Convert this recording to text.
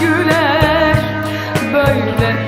güler Böyle